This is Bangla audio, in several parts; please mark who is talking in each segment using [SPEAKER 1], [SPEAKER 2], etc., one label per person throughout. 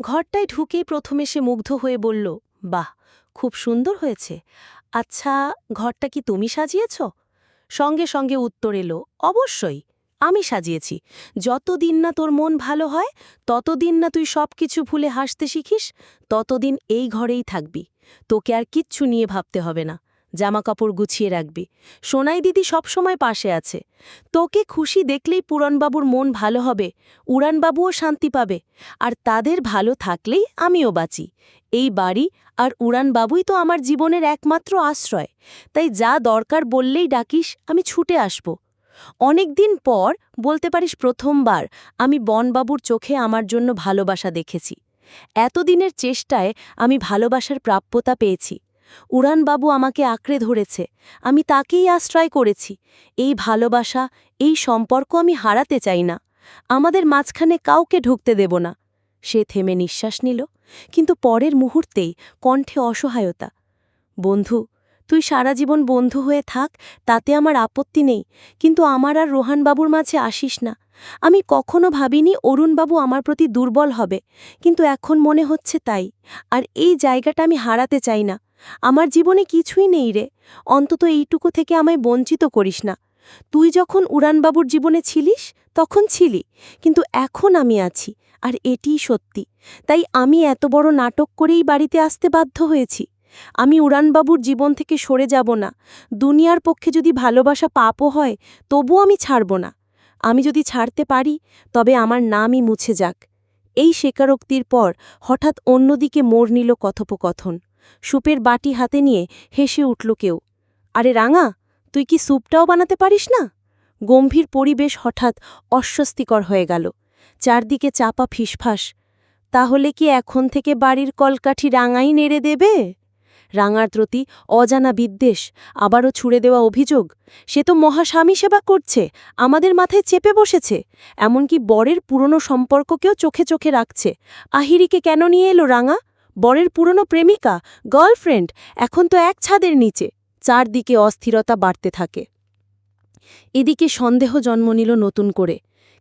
[SPEAKER 1] ঘরটায় ঢুকে প্রথমে সে মুগ্ধ হয়ে বলল, বাহ, খুব সুন্দর হয়েছে। আচ্ছা ঘরটা কি তুমি সাজিয়েছ? সঙ্গে সঙ্গে উত্তর এলো, অবশ্যই, আমি সাজিয়েছি। যতদিন না তোর মন ভালো হয়, ততদিন না তুই সব কিছু ভুলে হাসতে শিখিস, ততদিন এই ঘরেই থাকবি। তোকে আর কিচ্ছু নিয়ে ভাবতে হবে না। জামা কাপড় গুছিয়ে রাখবি। সোনাই দিদি সবসময় পাশে আছে। তোকে খুশি দেখলেই পুরনবাবুর মন ভালো হবে, উড়ানবাবুও শান্তি পাবে, আর তাদের ভালো থাকলেই আমিও বাঁচি। এই বাড়ি আর উড়ানবাবুই তো আমার জীবনের একমাত্র আশ্রয়, তাই যা দরকার বললেই ডাকিস, আমি ছুটে আসব। অনেক দিন পর বলতে পারিস প্রথমবার আমি বনবাবুর চোখে আমার জন্য ভালোবাসা দেখেছি। এতদিনের চেষ্টায় আমি ভালোবাসার প্রাপ্যতা পেয়েছি। উড়ানবাবু আমাকে আঁকড়ে ধরেছে। আমি তাকেই আশ্রয় করেছি। এই ভালোবাসা, এই সম্পর্ক আমি হারাতে চাই না। আমাদের মাঝখানে কাউকে ঢুকতে দেব না। সে থেমে নিঃশ্বাস নিল, কিন্তু পরের মুহূর্তেই কণ্ঠে অসহায়তা, বন্ধু, তুই সারা জীবন বন্ধু হয়ে থাক, তাতে আমার আপত্তি নেই, কিন্তু আমার আর রোহানবাবুর মাঝে আসিস না। আমি কখনো ভাবিনি অরুণবাবু আমার প্রতি দুর্বল হবে, কিন্তু এখন মনে হচ্ছে তাই, আর এই জায়গাটা আমি হারাতে চাই না। আমার জীবনে কিছুই নেই রে। অন্তত এইটুকু থেকে আমায় বঞ্চিত করিস না। তুই যখন উড়ানবাবুর জীবনে ছিলিস, তখন ছিলি। কিন্তু এখন আমি আছি, আর এটিই সত্যি। তাই আমি এত বড় নাটক করেই বাড়িতে আসতে বাধ্য হয়েছি। আমি উড়ানবাবুর জীবন থেকে সরে যাব না। দুনিয়ার পক্ষে যদি ভালোবাসা পাপও হয় তবু আমি ছাড়ব না। আমি যদি ছাড়তে পারি, তবে আমার নামই মুছে যাক। এই স্বীকারোক্তির পর হঠাৎ অন্যদিকে মোড় নিল কথোপকথন। সুপের বাটি হাতে নিয়ে হেসে উঠল কেউ। আরে রাঙা, তুই কি স্যুপটাও বানাতে পারিস না? গম্ভীর পরিবেশ হঠাৎ অস্বস্তিকর হয়ে গেল। চারদিকে চাপা ফিসফাস। তাহলে কি এখন থেকে বাড়ির কলকাঠি রাঙাই নেড়ে দেবে? রাঙার প্রতি অজানা বিদ্বেষ, আবারও ছুড়ে দেওয়া অভিযোগ। সে তো মহাস্বামী সেবা করছে, আমাদের মাথায় চেপে বসেছে। এমনকি বরের পুরনো সম্পর্ককেও চোখে চোখে রাখছে। আহিরিকে কেন নিয়ে এলো রাঙা? বরের পুরনো প্রেমিকা গার্লফ্রেন্ড এখন তো এক ছাদের নিচে। চারদিকে অস্থিরতা বাড়তে থাকে। এদিকে সন্দেহ জন্ম নিল নতুন করে।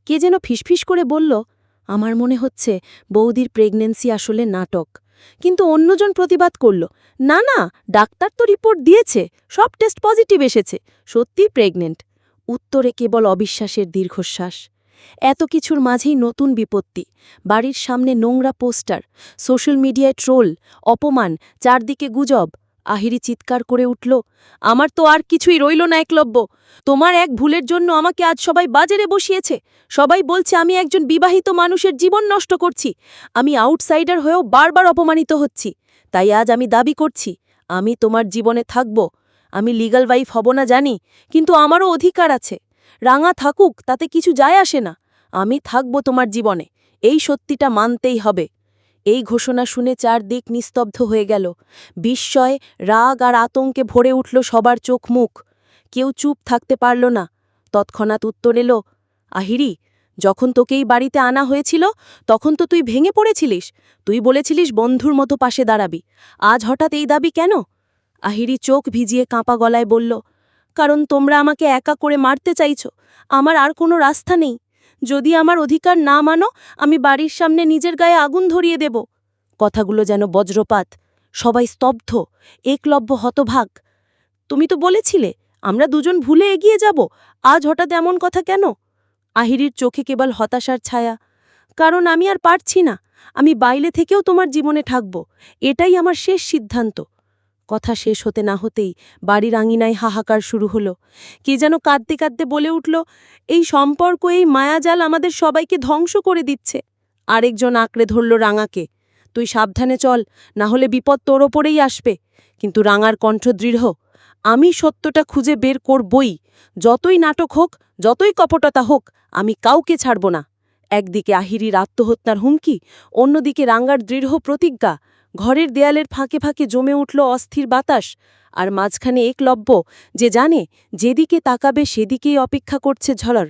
[SPEAKER 1] কে যেন ফিসফিস করে বলল, আমার মনে হচ্ছে বৌদির প্রেগনেন্সি আসলে নাটক। কিন্তু অন্যজন প্রতিবাদ করল, না না, ডাক্তার তো রিপোর্ট দিয়েছে, সব টেস্ট পজিটিভ এসেছে সত্যি প্রেগনেন্ট উত্তরে কেবল অবিশ্বাসের দীর্ঘশ্বাস। এত কিছুর মাঝেই নতুন বিপত্তি। বাড়ির সামনে নোংরা পোস্টার, সোশ্যাল মিডিয়ায় ট্রোল, অপমান, চারদিকে গুজব। আহিরি চিৎকার করে উঠল, আমার তো আর কিছুই রইল না একলব্য। তোমার এক ভুলের জন্য আমাকে আজ সবাই বাজারে বসিয়েছে। সবাই বলছে আমি একজন বিবাহিত মানুষের জীবন নষ্ট করছি। আমি আউটসাইডার হয়েও বারবার অপমানিত হচ্ছি। তাই আজ আমি দাবি করছি, আমি তোমার জীবনে থাকব। আমি লিগাল ওয়াইফ হব না জানি, কিন্তু আমারও অধিকার আছে। রাঙা থাকুক, তাতে কিছু যায় আসে না। আমি থাকব তোমার জীবনে। এই সত্যিটা মানতেই হবে। এই ঘোষণা শুনে চারদিক নিস্তব্ধ হয়ে গেল। বিস্ময় রাগ আর আতঙ্কে ভরে উঠল সবার চোখ মুখ। কেউ চুপ থাকতে পারল না। তৎক্ষণাৎ উত্তর এলো, আহিরি, যখন তোকে এই বাড়িতে আনা হয়েছিল, তখন তো তুই ভেঙে পড়েছিলিস। তুই বলেছিলিস বন্ধুর মতো পাশে দাঁড়াবি। আজ হঠাৎ এই দাবি কেন? আহিরি চোখ ভিজিয়ে কাঁপা গলায় বলল কারণ তোমরা আমাকে একা করে মারতে চাইছ। আমার আর কোনো রাস্তা নেই। যদি আমার অধিকার না মানো, আমি বাড়ির সামনে নিজের গায়ে আগুন ধরিয়ে দেব। কথাগুলো যেন বজ্রপাত। সবাই স্তব্ধ। একলব্য হতভাগ। তুমি তো বলেছিলে, আমরা দুজন ভুলে এগিয়ে যাব। আজ হঠাৎ এমন কথা কেন? আহিরির চোখে কেবল হতাশার ছায়া। কারণ আমি আর পারছি না। আমি বাইলে থেকেও তোমার জীবনে থাকব। এটাই আমার শেষ সিদ্ধান্ত। কথা শেষ হতে না হতেই বাড়ির আঙিনায় হাহাকার শুরু হলো। কে যেন কাঁদতে কাঁদতে বলে উঠল, এই সম্পর্ক, এই মায়াজাল আমাদের সবাইকে ধ্বংস করে দিচ্ছে। আরেকজন আঁকড়ে ধরল রাঙাকে, তুই সাবধানে চল, না হলে বিপদ তোর ওপরেই আসবে। কিন্তু রাঙার কণ্ঠ দৃঢ়, আমি সত্যটা খুঁজে বের করবই। যতই নাটক হোক, যতই কপটতা হোক, আমি কাউকে ছাড়ব না। একদিকে আহিরির আত্মহত্যার হুমকি, অন্যদিকে রাঙ্গার দৃঢ় প্রতিজ্ঞা ঘরের দেয়ালের ফাঁকে ফাঁকে জমে উঠল অস্থির বাতাস, আর মাঝখানে একলব্য যে জানে, যেদিকে তাকাবে সেদিকেই অপেক্ষা করছে ঝড়র।